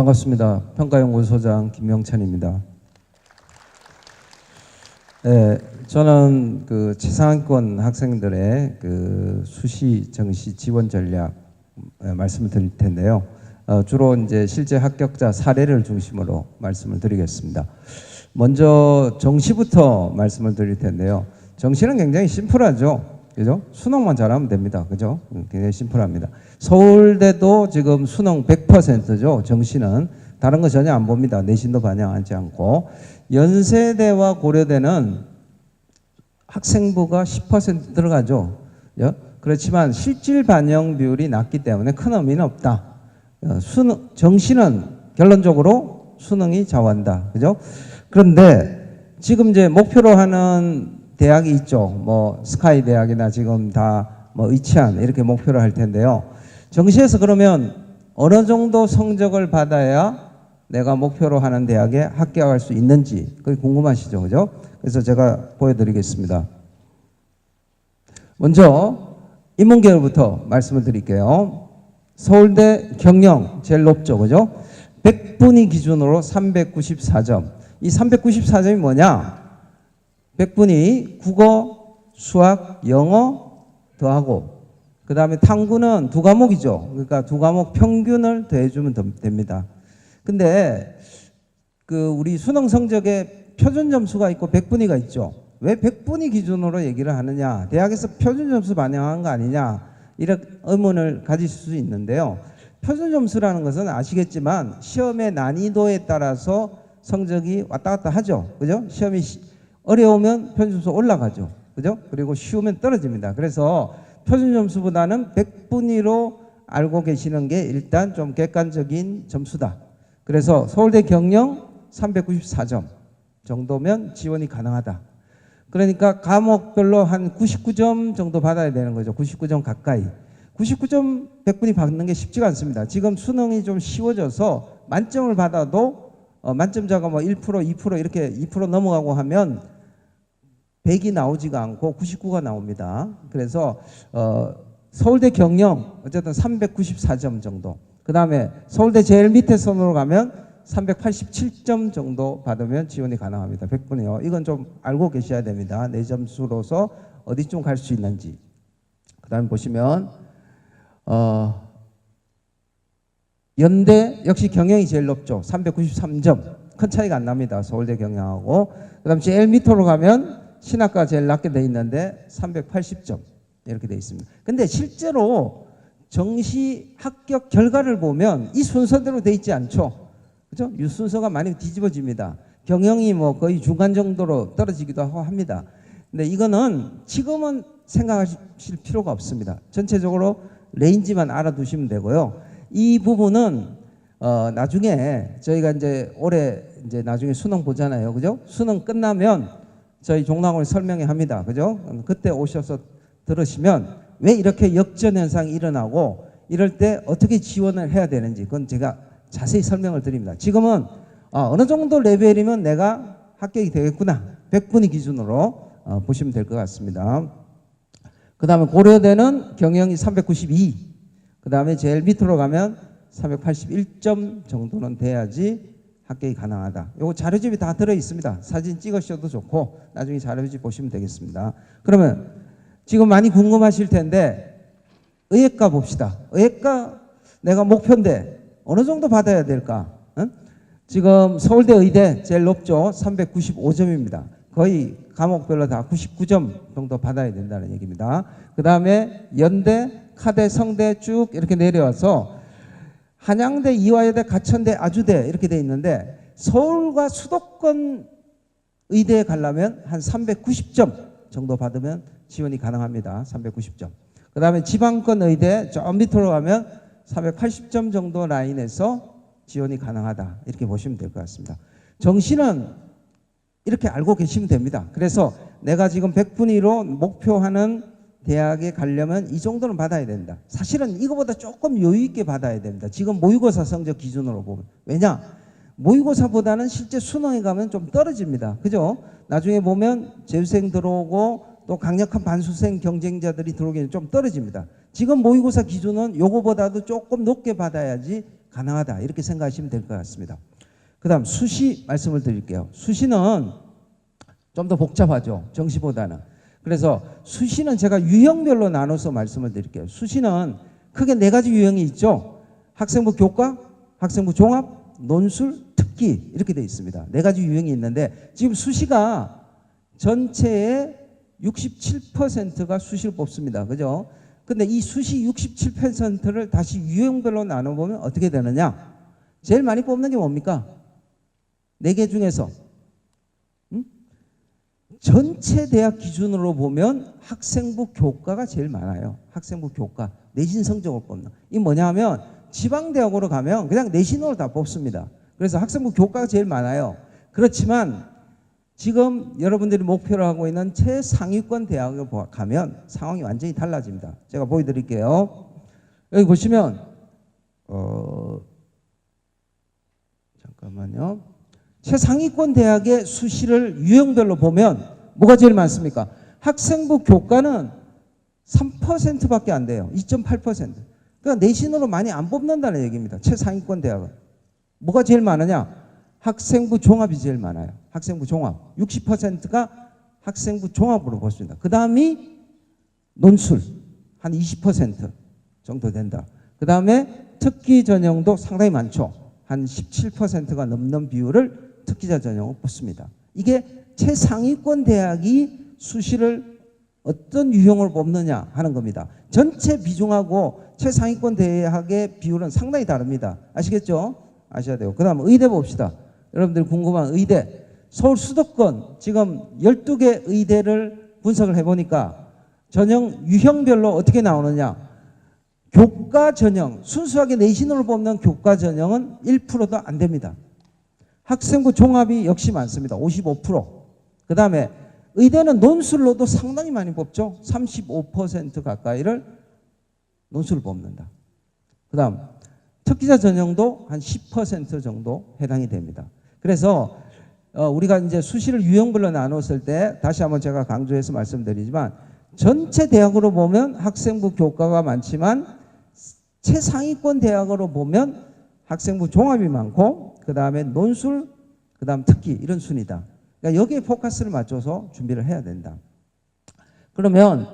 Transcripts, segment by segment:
반갑습니다. 평가연구소장 김명찬입니다. 네, 저는 그 최상위권 학생들의 그 수시 정시 지원 전략 에, 말씀을 드릴 텐데요. 어, 주로 이제 실제 합격자 사례를 중심으로 말씀을 드리겠습니다. 먼저 정시부터 말씀을 드릴 텐데요. 정시는 굉장히 심플하죠. 그죠? 수능만 잘하면 됩니다. 그죠? 음, 굉장히 심플합니다. 서울대도 지금 수능 100%죠. 정시는 다른 거 전혀 안 봅니다. 내신도 반영하지 않고 연세대와 고려대는 학생부가 10% 들어가죠. 예? 그렇지만 실질 반영 비율이 낮기 때문에 큰 의미는 없다. 어, 수능 정시는 결론적으로 수능이 좌우한다. 그죠? 그런데 지금 이제 목표로 하는 대학이 있죠. 뭐 스카이 대학이나 지금 다 뭐 의치안 이렇게 목표로 할 텐데요. 정시에서 그러면 어느 정도 성적을 받아야 내가 목표로 하는 대학에 합격할 수 있는지 그게 궁금하시죠, 그죠? 그래서 제가 보여드리겠습니다. 먼저 인문계열부터 말씀을 드릴게요. 서울대 경영 제일 높죠, 그죠? 100분위 기준으로 394점. 이 394점이 뭐냐? 100분이 국어, 수학, 영어 더하고 그 다음에 탐구는 두 과목이죠. 그러니까 두 과목 평균을 더해주면 더- 됩니다. 근데 그 우리 수능 성적에 표준 점수가 있고 100분위가 있죠. 왜 100분위 기준으로 얘기를 하느냐? 대학에서 표준 점수 반영한 거 아니냐? 이런 의문을 가지실 수 있는데요. 표준 점수라는 것은 아시겠지만 시험의 난이도에 따라서 성적이 왔다 갔다 하죠. 그죠? 시험이 시- 어려우면 표준 점수 올라가죠. 그죠? 그리고 쉬우면 떨어집니다. 그래서 표준 점수보다는 100분위로 알고 계시는 게 일단 좀 객관적인 점수다. 그래서 서울대 경영 394점 정도면 지원이 가능하다. 그러니까 과목별로 한 99점 정도 받아야 되는 거죠. 99점 가까이. 99점 100분이 받는 게 쉽지가 않습니다. 지금 수능이 좀 쉬워져서 만점을 받아도 어, 만점자가 뭐 1%, 2% 이렇게 2% 넘어가고 하면 100이 나오지가 않고 99가 나옵니다. 그래서 어, 서울대 경영 어쨌든 394점 정도. 그 다음에 서울대 제일 밑에 선으로 가면 387점 정도 받으면 지원이 가능합니다. 100분이요. 이건 좀 알고 계셔야 됩니다. 내 점수로서 어디쯤 갈 수 있는지. 그 다음에 보시면 어, 연대 역시 경영이 제일 높죠. 393점. 큰 차이가 안 납니다. 서울대 경영하고. 그 다음 제일 밑으로 가면 신학과 제일 낮게 돼 있는데 380점. 이렇게 돼 있습니다. 근데 실제로 정시 합격 결과를 보면 이 순서대로 돼 있지 않죠. 그죠? 이 순서가 많이 뒤집어집니다. 경영이 뭐 거의 중간 정도로 떨어지기도 하고 합니다. 근데 이거는 지금은 생각하실 필요가 없습니다. 전체적으로 레인지만 알아두시면 되고요. 이 부분은 어 나중에 저희가 이제 올해 이제 나중에 수능 보잖아요. 그죠? 수능 끝나면 저희 종락을 설명해 합니다. 그죠? 음, 그때 오셔서 들으시면 왜 이렇게 역전 현상이 일어나고 이럴 때 어떻게 지원을 해야 되는지 그건 제가 자세히 설명을 드립니다. 지금은 어, 어느 정도 레벨이면 내가 합격이 되겠구나. 100분위 기준으로 어, 보시면 될 것 같습니다. 그 다음에 고려대는 경영이 392. 그 다음에 제일 밑으로 가면 381점 정도는 돼야지 합격이 가능하다. 요거 자료집이 다 들어 있습니다. 사진 찍으셔도 좋고 나중에 자료집 보시면 되겠습니다. 그러면 지금 많이 궁금하실 텐데 의예과 봅시다. 의예과 내가 목표인데 어느 정도 받아야 될까? 응? 지금 서울대 의대 제일 높죠. 395점입니다. 거의 과목별로 다 99점 정도 받아야 된다는 얘기입니다. 그 다음에 연대, 카대, 성대 쭉 이렇게 내려와서 한양대, 이화여대, 가천대, 아주대 이렇게 돼 있는데 서울과 수도권 의대에 가려면 한 390점 정도 받으면 지원이 가능합니다. 390점. 그 다음에 지방권 의대 저 밑으로 가면 380점 정도 라인에서 지원이 가능하다. 이렇게 보시면 될 것 같습니다. 정시는 이렇게 알고 계시면 됩니다. 그래서 내가 지금 100분위로 목표하는 대학에 가려면 이 정도는 받아야 된다. 사실은 이거보다 조금 여유 있게 받아야 됩니다. 지금 모의고사 성적 기준으로 보면. 왜냐? 모의고사보다는 실제 수능에 가면 좀 떨어집니다. 그죠? 나중에 보면 재수생 들어오고 또 강력한 반수생 경쟁자들이 들어오기는 좀 떨어집니다. 지금 모의고사 기준은 요거보다도 조금 높게 받아야지 가능하다 이렇게 생각하시면 될 것 같습니다. 그다음 수시 말씀을 드릴게요. 수시는 좀 더 복잡하죠. 정시보다는. 그래서 수시는 제가 유형별로 나눠서 말씀을 드릴게요. 수시는 크게 네 가지 유형이 있죠. 학생부 교과, 학생부 종합, 논술, 특기 이렇게 되어 있습니다. 네 가지 유형이 있는데 지금 수시가 전체의 67%가 수시를 뽑습니다. 그죠? 근데 이 수시 67%를 다시 유형별로 나눠보면 어떻게 되느냐? 제일 많이 뽑는 게 뭡니까? 네 개 중에서 음? 전체 대학 기준으로 보면 학생부 교과가 제일 많아요. 학생부 교과 내신 성적을 뽑는. 이 뭐냐 하면 지방 대학으로 가면 그냥 내신으로 다 뽑습니다. 그래서 학생부 교과가 제일 많아요. 그렇지만 지금 여러분들이 목표로 하고 있는 최상위권 대학을 보- 가면 상황이 완전히 달라집니다. 제가 보여드릴게요. 여기 보시면 어 잠깐만요. 최상위권 대학의 수시를 유형별로 보면 뭐가 제일 많습니까? 학생부 교과는 3%밖에 안 돼요. 2.8%. 그러니까 내신으로 많이 안 뽑는다는 얘기입니다. 최상위권 대학은. 뭐가 제일 많으냐? 학생부 종합이 제일 많아요. 학생부 종합. 60%가 학생부 종합으로 보습니다. 그 다음이 논술. 한 20% 정도 된다. 그 다음에 특기 전형도 상당히 많죠. 한 17%가 넘는 비율을 특기자 전형을 뽑습니다. 이게 최상위권 대학이 수시를 어떤 유형을 뽑느냐 하는 겁니다. 전체 비중하고 최상위권 대학의 비율은 상당히 다릅니다. 아시겠죠? 아셔야 돼요. 그 다음 의대 봅시다. 여러분들 궁금한 의대. 서울 수도권 지금 12개 의대를 분석을 해보니까 전형 유형별로 어떻게 나오느냐. 교과 전형, 순수하게 내신으로 뽑는 교과 전형은 1%도 안 됩니다. 학생부 종합이 역시 많습니다. 55%. 그 다음에 의대는 논술로도 상당히 많이 뽑죠. 35% 가까이를 논술을 뽑는다. 그 다음 특기자 전형도 한 10% 정도 해당이 됩니다. 그래서 어, 우리가 이제 수시를 유형별로 나눴을 때 다시 한번 제가 강조해서 말씀드리지만 전체 대학으로 보면 학생부 교과가 많지만 최상위권 대학으로 보면 학생부 종합이 많고 그 다음에 논술, 그 다음 특기 이런 순이다. 그러니까 여기에 포커스를 맞춰서 준비를 해야 된다. 그러면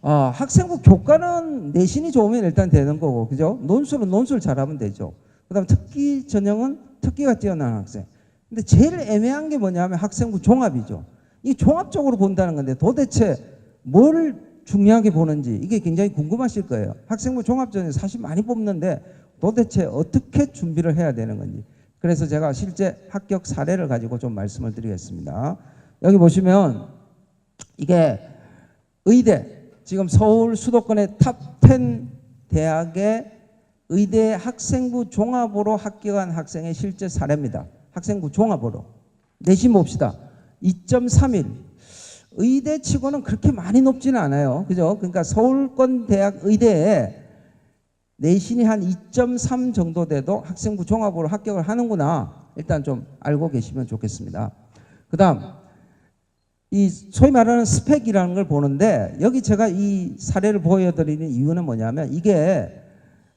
어, 학생부 교과는 내신이 좋으면 일단 되는 거고, 그죠? 논술은 논술 잘하면 되죠. 그 다음 특기 전형은 특기가 뛰어난 학생. 근데 제일 애매한 게 뭐냐면 학생부 종합이죠. 이 종합적으로 본다는 건데 도대체 뭘 중요하게 보는지 이게 굉장히 궁금하실 거예요. 학생부 종합전에 사실 많이 뽑는데 도대체 어떻게 준비를 해야 되는 건지. 그래서 제가 실제 합격 사례를 가지고 좀 말씀을 드리겠습니다. 여기 보시면 이게 의대 지금 서울 수도권의 탑 10 대학의 의대 학생부 종합으로 합격한 학생의 실제 사례입니다. 학생부 종합으로 내신 봅시다. 2.31 의대 치고는 그렇게 많이 높지는 않아요. 그죠? 그러니까 서울권 대학 의대에 내신이 한 2.3 정도 돼도 학생부 종합으로 합격을 하는구나. 일단 좀 알고 계시면 좋겠습니다. 그 다음, 이 소위 말하는 스펙이라는 걸 보는데 여기 제가 이 사례를 보여드리는 이유는 뭐냐면 이게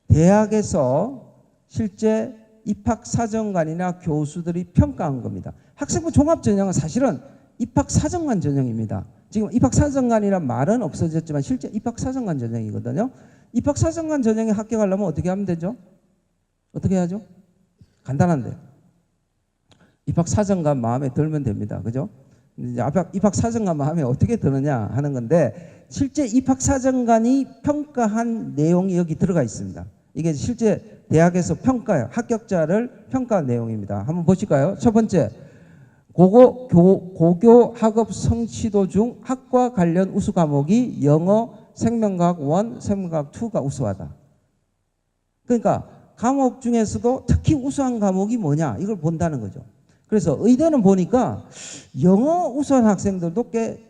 대학에서 실제 입학 사정관이나 교수들이 평가한 겁니다. 학생부 종합 전형은 사실은 입학 사정관 전형입니다. 지금 입학 사정관이란 말은 없어졌지만 실제 입학 사정관 전형이거든요. 입학 사정관 전형에 합격하려면 어떻게 하면 되죠? 어떻게 해야죠? 간단한데. 입학 사정관 마음에 들면 됩니다. 그죠? 이제 입학, 입학 사정관 마음에 어떻게 드느냐 하는 건데 실제 입학 사정관이 평가한 내용이 여기 들어가 있습니다. 이게 실제 대학에서 평가요. 합격자를 평가한 내용입니다. 한번 보실까요? 첫 번째. 고고, 교, 고교 학업 성취도 중 학과 관련 우수 과목이 영어, 생명과학 1, 생명과학 2가 우수하다. 그러니까 과목 중에서도 특히 우수한 과목이 뭐냐 이걸 본다는 거죠. 그래서 의대는 보니까 영어 우수한 학생들도 꽤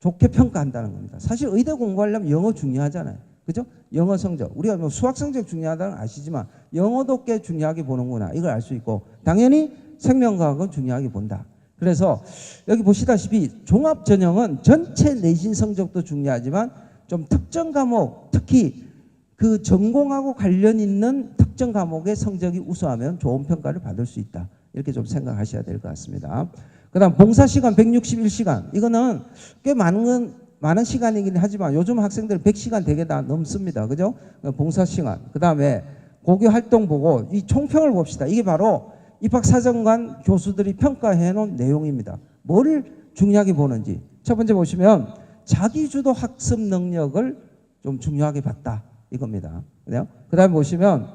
좋게 평가한다는 겁니다. 사실 의대 공부하려면 영어 중요하잖아요. 그죠? 영어 성적. 우리가 뭐 수학 성적 중요하다는 걸 아시지만 영어도 꽤 중요하게 보는구나. 이걸 알 수 있고 당연히 생명과학은 중요하게 본다. 그래서 여기 보시다시피 종합 전형은 전체 내신 성적도 중요하지만 좀 특정 과목, 특히 그 전공하고 관련 있는 특정 과목의 성적이 우수하면 좋은 평가를 받을 수 있다. 이렇게 좀 생각하셔야 될 것 같습니다. 그 다음 봉사 시간 161시간. 이거는 꽤 많은 건 많은 시간이긴 하지만 요즘 학생들 100시간 되게 다 넘습니다. 그죠? 봉사 시간. 그 다음에 고교 활동 보고 이 총평을 봅시다. 이게 바로 입학사정관 교수들이 평가해 놓은 내용입니다. 뭐를 중요하게 보는지. 첫 번째 보시면 자기주도 학습 능력을 좀 중요하게 봤다. 이겁니다. 그래요? 그다음에 보시면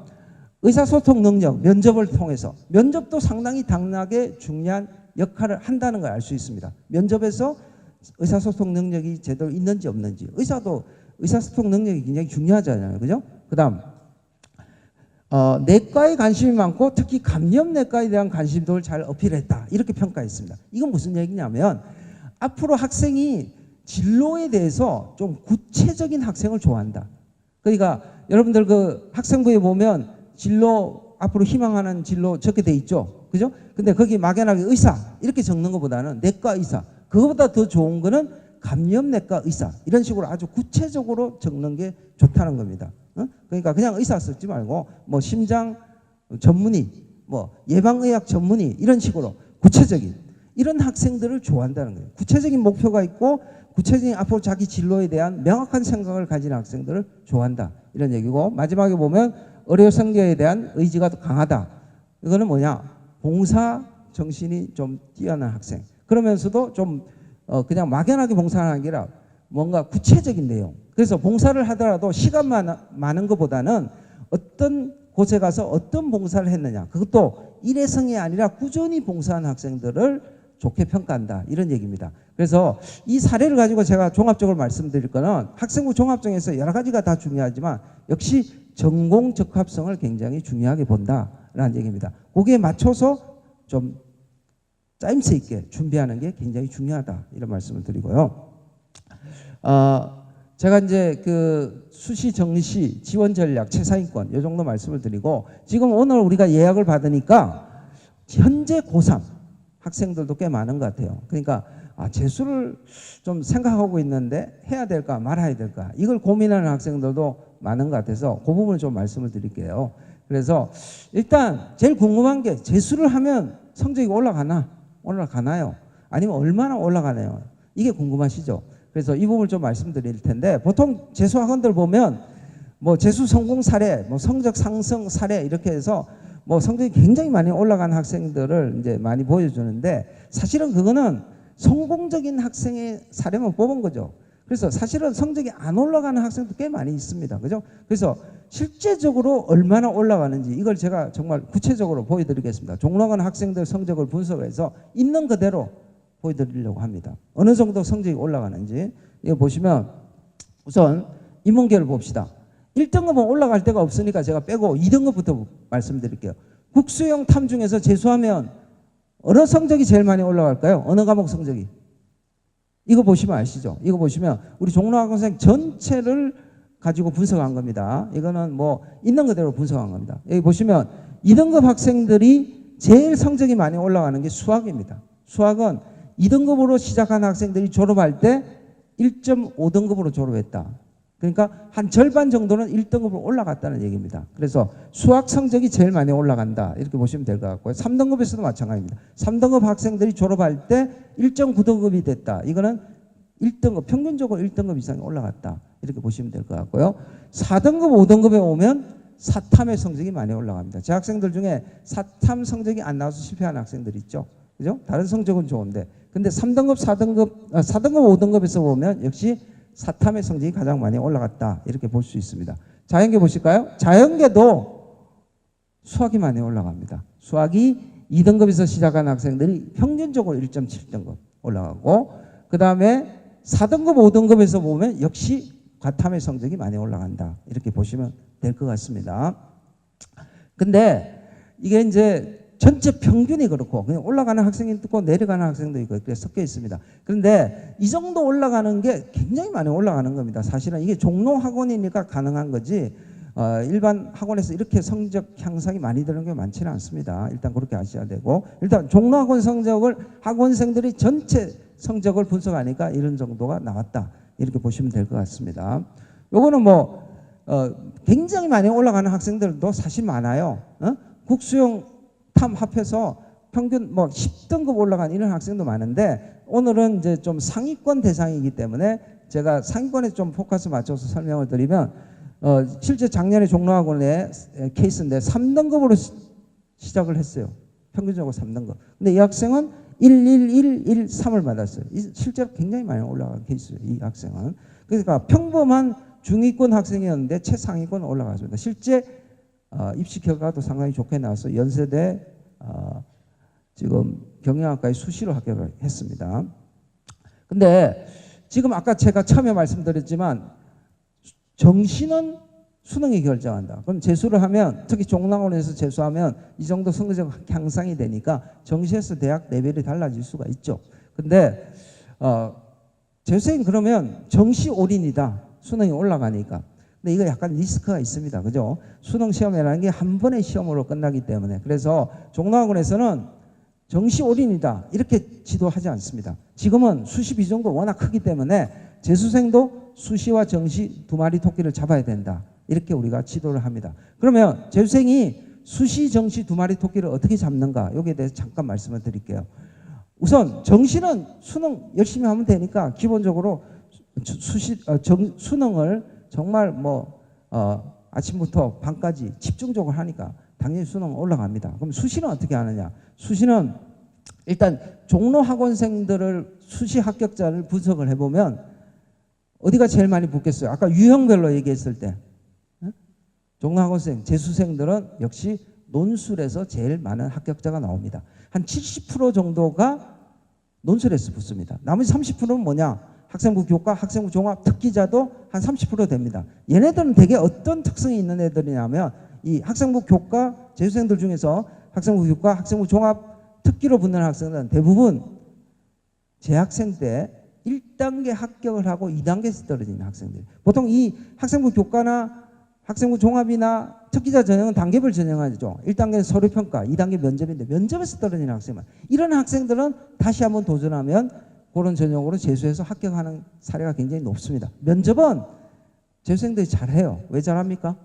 의사소통 능력, 면접을 통해서 면접도 상당히 당락에 중요한 역할을 한다는 걸 알 수 있습니다. 면접에서 의사소통 능력이 제대로 있는지 없는지 의사도 의사소통 능력이 굉장히 중요하잖아요. 그죠? 그다음 어, 내과에 관심이 많고 특히 감염내과에 대한 관심도를 잘 어필했다. 이렇게 평가했습니다. 이건 무슨 얘기냐면 앞으로 학생이 진로에 대해서 좀 구체적인 학생을 좋아한다. 그러니까 여러분들 그 학생부에 보면 진로 앞으로 희망하는 진로 적게 돼 있죠. 그죠? 근데 거기 막연하게 의사 이렇게 적는 것보다는 내과 의사 그거보다 더 좋은 거는 감염내과 의사 이런 식으로 아주 구체적으로 적는 게 좋다는 겁니다. 어? 그러니까 그냥 의사 쓰지 말고 뭐 심장 전문의, 뭐 예방의학 전문의 이런 식으로 구체적인 이런 학생들을 좋아한다는 거예요. 구체적인 목표가 있고 구체적인 앞으로 자기 진로에 대한 명확한 생각을 가진 학생들을 좋아한다 이런 얘기고 마지막에 보면 의료 성교에 대한 의지가 더 강하다. 이거는 뭐냐? 봉사 정신이 좀 뛰어난 학생. 그러면서도 좀 어, 그냥 막연하게 봉사하는 게 아니라 뭔가 구체적인 내용. 그래서 봉사를 하더라도 시간만 많은 것보다는 어떤 곳에 가서 어떤 봉사를 했느냐. 그것도 일회성이 아니라 꾸준히 봉사한 학생들을 좋게 평가한다. 이런 얘기입니다. 그래서 이 사례를 가지고 제가 종합적으로 말씀드릴 거는 학생부 종합정에서 여러 가지가 다 중요하지만 역시 전공 적합성을 굉장히 중요하게 본다라는 얘기입니다. 거기에 맞춰서 좀 짜임새 있게 준비하는 게 굉장히 중요하다. 이런 말씀을 드리고요. 어, 제가 이제 그 수시 정시 지원 전략 최상위권 이 정도 말씀을 드리고 지금 오늘 우리가 예약을 받으니까 현재 고3 학생들도 꽤 많은 것 같아요. 그러니까 아, 재수를 좀 생각하고 있는데 해야 될까 말아야 될까 이걸 고민하는 학생들도 많은 것 같아서 그 부분을 좀 말씀을 드릴게요. 그래서 일단 제일 궁금한 게 재수를 하면 성적이 올라가나 올라가나요? 아니면 얼마나 올라가나요? 이게 궁금하시죠? 그래서 이 부분을 좀 말씀드릴 텐데 보통 재수 학원들 보면 뭐 재수 성공 사례, 뭐 성적 상승 사례 이렇게 해서 뭐 성적이 굉장히 많이 올라간 학생들을 이제 많이 보여주는데 사실은 그거는 성공적인 학생의 사례만 뽑은 거죠. 그래서 사실은 성적이 안 올라가는 학생도 꽤 많이 있습니다. 그죠? 그래서 실제적으로 얼마나 올라가는지 이걸 제가 정말 구체적으로 보여드리겠습니다. 종로관 학생들 성적을 분석해서 있는 그대로 보여드리려고 합니다. 어느 정도 성적이 올라가는지 이거 보시면 우선 인문계를 봅시다. 1등급은 올라갈 데가 없으니까 제가 빼고 2등급부터 말씀드릴게요. 국수형 탐 중에서 재수하면 어느 성적이 제일 많이 올라갈까요? 어느 과목 성적이? 이거 보시면 아시죠? 이거 보시면 우리 종로학원생 전체를 가지고 분석한 겁니다. 이거는 뭐 있는 그대로 분석한 겁니다. 여기 보시면 2등급 학생들이 제일 성적이 많이 올라가는 게 수학입니다. 수학은 2등급으로 시작한 학생들이 졸업할 때 1.5등급으로 졸업했다. 그러니까 한 절반 정도는 1등급으로 올라갔다는 얘기입니다. 그래서 수학 성적이 제일 많이 올라간다. 이렇게 보시면 될 것 같고요. 3등급에서도 마찬가지입니다. 3등급 학생들이 졸업할 때 1.9등급이 됐다. 이거는 1등급, 평균적으로 1등급 이상이 올라갔다. 이렇게 보시면 될 것 같고요. 4등급, 5등급에 오면 사탐의 성적이 많이 올라갑니다. 제 학생들 중에 사탐 성적이 안 나와서 실패한 학생들 있죠. 그죠? 다른 성적은 좋은데. 근데 3등급, 4등급, 4등급, 5등급에서 보면 역시 사탐의 성적이 가장 많이 올라갔다. 이렇게 볼 수 있습니다. 자연계 보실까요? 자연계도 수학이 많이 올라갑니다. 수학이 2등급에서 시작한 학생들이 평균적으로 1.7등급 올라가고 그 다음에 4등급, 5등급에서 보면 역시 과탐의 성적이 많이 올라간다. 이렇게 보시면 될 것 같습니다. 근데 이게 이제 전체 평균이 그렇고 그냥 올라가는 학생이 있고 내려가는 학생도 있고 그래 섞여 있습니다. 그런데 이 정도 올라가는 게 굉장히 많이 올라가는 겁니다. 사실은 이게 종로 학원이니까 가능한 거지 어, 일반 학원에서 이렇게 성적 향상이 많이 되는 게 많지는 않습니다. 일단 그렇게 아셔야 되고 일단 종로 학원 성적을 학원생들이 전체 성적을 분석하니까 이런 정도가 나왔다. 이렇게 보시면 될 것 같습니다. 요거는 뭐 어, 굉장히 많이 올라가는 학생들도 사실 많아요. 어? 국수용 탐 합해서 평균 뭐 10등급 올라간 이런 학생도 많은데 오늘은 이제 좀 상위권 대상이기 때문에 제가 상위권에 좀 포커스 맞춰서 설명을 드리면 어, 실제 작년에 종로학원의 케이스인데 3등급으로 시 작을 했어요. 평균적으로 3등급. 근데 이 학생은 11113을 받았어요. 이 실제로 굉장히 많이 올라간 케이스예요. 이 학생은. 그러니까 평범한 중위권 학생이었는데 최상위권 올라갔습니다. 실제 어, 입시 결과도 상당히 좋게 나와서 연세대 어, 지금 경영학과에 수시로 합격을 했습니다. 근데 지금 아까 제가 처음에 말씀드렸지만 정시는 수능이 결정한다. 그럼 재수를 하면 특히 종랑원에서 재수하면 이 정도 성적 향상이 되니까 정시에서 대학 레벨이 달라질 수가 있죠. 근데 어, 재수생 그러면 정시 올인이다. 수능이 올라가니까. 근데 이거 약간 리스크가 있습니다. 그죠? 수능 시험이라는 게 한 번의 시험으로 끝나기 때문에. 그래서 종로학원에서는 정시 올인이다. 이렇게 지도하지 않습니다. 지금은 수시 비중도 워낙 크기 때문에 재수생도 수시와 정시 두 마리 토끼를 잡아야 된다. 이렇게 우리가 지도를 합니다. 그러면 재수생이 수시, 정시 두 마리 토끼를 어떻게 잡는가? 여기에 대해서 잠깐 말씀을 드릴게요. 우선 정시는 수능 열심히 하면 되니까 기본적으로 수시 어, 정, 수능을 정말 뭐 어, 아침부터 밤까지 집중적으로 하니까 당연히 수능 올라갑니다. 그럼 수시는 어떻게 하느냐? 수시는 일단 종로 학원생들을 수시 합격자를 분석을 해보면 어디가 제일 많이 붙겠어요? 아까 유형별로 얘기했을 때 응? 종로 학원생 재수생들은 역시 논술에서 제일 많은 합격자가 나옵니다. 한 70% 정도가 논술에서 붙습니다. 나머지 30%는 뭐냐? 학생부 교과, 학생부 종합, 특기자도 한 30% 됩니다. 얘네들은 되게 어떤 특성이 있는 애들이냐면 이 학생부 교과 재수생들 중에서 학생부 교과, 학생부 종합, 특기로 붙는 학생들은 대부분 재학생 때 1단계 합격을 하고 2단계에서 떨어지는 학생들. 보통 이 학생부 교과나 학생부 종합이나 특기자 전형은 단계별 전형하죠. 1단계는 서류 평가, 2단계 면접인데 면접에서 떨어지는 학생만. 이런 학생들은 다시 한번 도전하면 그런 전형으로 재수해서 합격하는 사례가 굉장히 높습니다. 면접은 재수생들이 잘해요. 왜 잘합니까?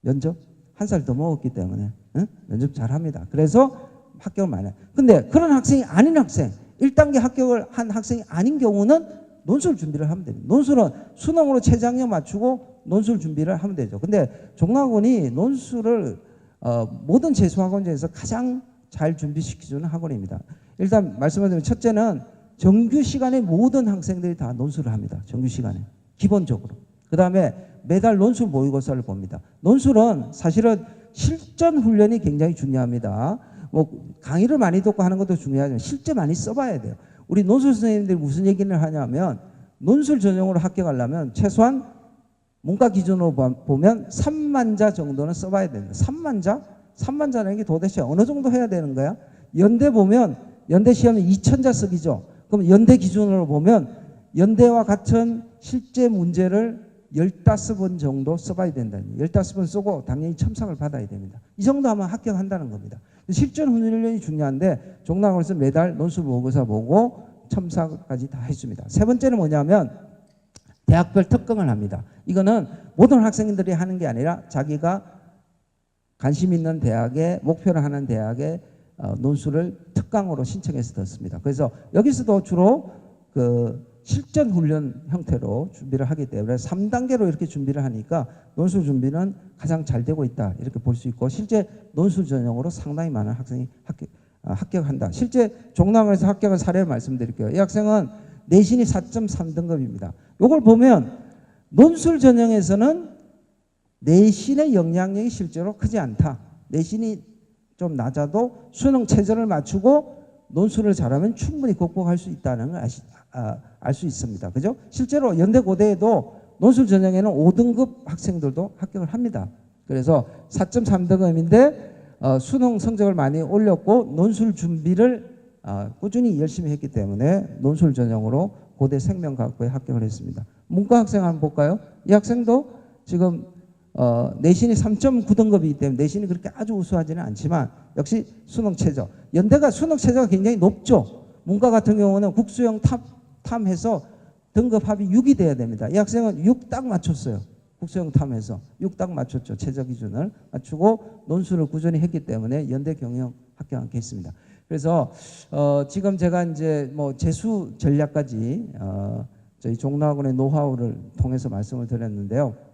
면접 한 살 더 먹었기 때문에 응? 면접 잘합니다. 그래서 합격을 많이 해요. 근데 그런 학생이 아닌 학생, 1단계 합격을 한 학생이 아닌 경우는 논술 준비를 하면 됩니다. 논술은 수능으로 최장력 맞추고 논술 준비를 하면 되죠. 근데 종학원이 논술을 어, 모든 재수학원 중에서 가장 잘 준비시켜주는 학원입니다. 일단 말씀드리면 첫째는 정규 시간에 모든 학생들이 다 논술을 합니다. 정규 시간에 기본적으로. 그 다음에 매달 논술 모의고사를 봅니다. 논술은 사실은 실전 훈련이 굉장히 중요합니다. 뭐 강의를 많이 듣고 하는 것도 중요하지만 실제 많이 써봐야 돼요. 우리 논술 선생님들이 무슨 얘기를 하냐면 논술 전형으로 합격하려면 최소한 문과 기준으로 보면 3만 자 정도는 써봐야 된다. 3만 자? 3만 자라는 게 도대체 어느 정도 해야 되는 거야? 연대 보면 연대 시험이 2천 자 쓰기죠. 그럼 연대 기준으로 보면 연대와 같은 실제 문제를 15번 정도 써봐야 된다니. 15번 쓰고 당연히 첨삭을 받아야 됩니다. 이 정도 하면 합격한다는 겁니다. 실전 훈련이 중요한데 종락원에서 매달 논술 모의고사 보고 첨삭까지 다 해줍니다. 세 번째는 뭐냐면 대학별 특강을 합니다. 이거는 모든 학생들이 하는 게 아니라 자기가 관심 있는 대학에 목표를 하는 대학에 어, 논술을 특강으로 신청해서 듣습니다. 그래서 여기서도 주로 그 실전 훈련 형태로 준비를 하기 때문에 3단계로 이렇게 준비를 하니까 논술 준비는 가장 잘 되고 있다 이렇게 볼 수 있고 실제 논술 전형으로 상당히 많은 학생이 합격, 아, 합격한다. 실제 종남에서 합격한 사례를 말씀드릴게요. 이 학생은 내신이 4.3등급입니다. 이걸 보면 논술 전형에서는 내신의 영향력이 실제로 크지 않다. 내신이 좀 낮아도 수능 최저를 맞추고 논술을 잘하면 충분히 극복할 수 있다는 걸 아, 알 수 있습니다. 그죠? 실제로 연대 고대에도 논술 전형에는 5등급 학생들도 합격을 합니다. 그래서 4.3등급인데 어, 수능 성적을 많이 올렸고 논술 준비를 어, 꾸준히 열심히 했기 때문에 논술 전형으로 고대 생명과학부에 합격을 했습니다. 문과 학생 한번 볼까요? 이 학생도 지금 어, 내신이 3.9등급이기 때문에 내신이 그렇게 아주 우수하지는 않지만 역시 수능 최저. 연대가 수능 최저가 굉장히 높죠. 문과 같은 경우는 국수형 탑, 탐해서 등급 합이 6이 돼야 됩니다. 이 학생은 6 딱 맞췄어요. 국수형 탐에서 6 딱 맞췄죠. 최저 기준을 맞추고 논술을 꾸준히 했기 때문에 연대 경영 합격했습니다. 그래서 어, 지금 제가 이제 뭐 재수 전략까지 어, 저희 종로학원의 노하우를 통해서 말씀을 드렸는데요.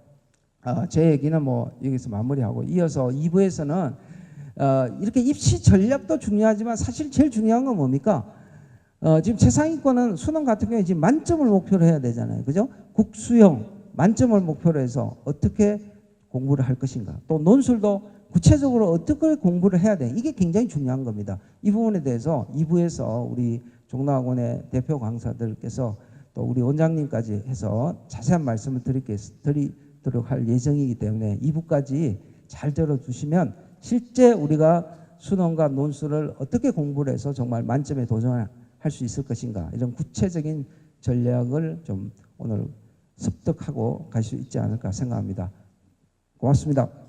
어, 제 얘기는 뭐 여기서 마무리하고 이어서 2부에서는 어, 이렇게 입시 전략도 중요하지만 사실 제일 중요한 건 뭡니까? 어, 지금 최상위권은 수능 같은 경우에 지금 만점을 목표로 해야 되잖아요. 그죠? 국수형 만점을 목표로 해서 어떻게 공부를 할 것인가. 또 논술도 구체적으로 어떻게 공부를 해야 돼. 이게 굉장히 중요한 겁니다. 이 부분에 대해서 2부에서 우리 종로학원의 대표 강사들께서 또 우리 원장님까지 해서 자세한 말씀을 드리겠, 드리 도록 할 예정이기 때문에 2부까지 잘 들어주시면 실제 우리가 수능과 논술을 어떻게 공부를 해서 정말 만점에 도전할 수 있을 것인가 이런 구체적인 전략을 좀 오늘 습득하고 갈 수 있지 않을까 생각합니다. 고맙습니다.